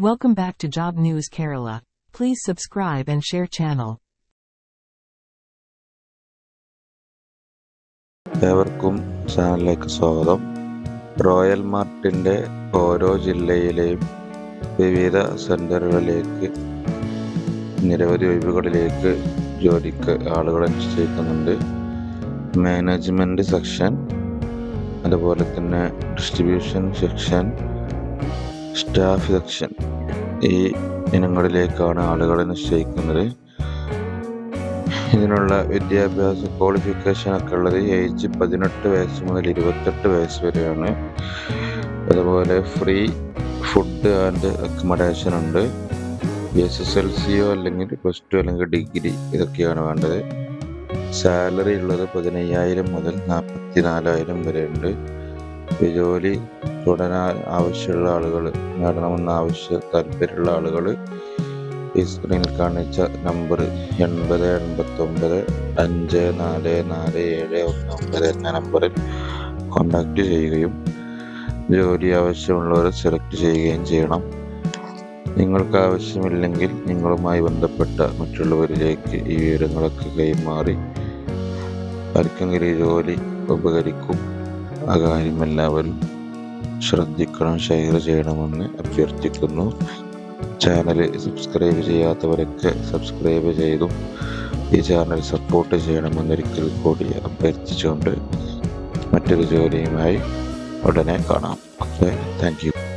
Welcome back to Job News Kerala. Please subscribe and share channel. ഏവർക്കും ചാനലിലേക്ക് സ്വാഗതം royal മാർട്ടിന്റെ ഓരോ ജില്ലയിലെയും വിവിധ സെന്ററുകളിലേക്ക് നിരവധി ഒഴിവുകളിലേക്ക് ജോലിക്ക് ആളുകളെ നിശ്ചയിക്കുന്നുണ്ട് മാനേജ്മെന്റ് സെക്ഷൻ അതുപോലെ തന്നെ ഡിസ്ട്രിബ്യൂഷൻ സെക്ഷൻ സ്റ്റാഫ് സെക്ഷൻ ഈ ഇനങ്ങളിലേക്കാണ് ആളുകളെ നിശ്ചയിക്കുന്നത്. ഇതിനുള്ള വിദ്യാഭ്യാസ ക്വാളിഫിക്കേഷൻ ഒക്കെ ഉള്ളത് ഏജ് പതിനെട്ട് വയസ്സ് മുതൽ ഇരുപത്തെട്ട് വയസ്സ് വരെയാണ്. അതുപോലെ ഫ്രീ ഫുഡ് ആൻഡ് അക്കമഡേഷൻ ഉണ്ട്. എസ് എസ് എൽ സിയോ അല്ലെങ്കിൽ പ്ലസ് ടു അല്ലെങ്കിൽ ഡിഗ്രി ഇതൊക്കെയാണ് വേണ്ടത്. സാലറി ഉള്ളത് പതിനയ്യായിരം മുതൽ നാൽപ്പത്തി നാലായിരം വരെ ഉണ്ട്. ഈ ജോലി തുടരാൻ ആവശ്യമുള്ള ആളുകൾ നേടണമെന്ന ആവശ്യ താല്പര്യമുള്ള ആളുകൾ ഈ സ്ക്രീനിൽ കാണിച്ച നമ്പർ എൺപത് എൺപത്തൊമ്പത് അഞ്ച് നാല് നാല് ഏഴ് ഒന്ന് ഒമ്പത് എന്ന നമ്പറിൽ കോൺടാക്റ്റ് ചെയ്യുകയും ജോലി ആവശ്യമുള്ളവരെ സെലക്ട് ചെയ്യുകയും ചെയ്യണം. നിങ്ങൾക്ക് ആവശ്യമില്ലെങ്കിൽ നിങ്ങളുമായി ബന്ധപ്പെട്ട മറ്റുള്ളവരിലേക്ക് ഈ വിവരങ്ങളൊക്കെ കൈമാറി ആർക്കെങ്കിലും ജോലി ഉപകരിക്കും. ആ കാര്യം എല്ലാവരും ശ്രദ്ധിക്കണം ഷെയർ ചെയ്യണമെന്ന് അഭ്യർത്ഥിക്കുന്നു. ചാനൽ സബ്സ്ക്രൈബ് ചെയ്യാത്തവരൊക്കെ സബ്സ്ക്രൈബ് ചെയ്തും ഈ ചാനൽ സപ്പോർട്ട് ചെയ്യണമെന്നൊരിക്കൽ കൂടി അഭ്യർത്ഥിച്ചുകൊണ്ട് മറ്റൊരു ജോലിയുമായി ഉടനെ കാണാം. Okay thank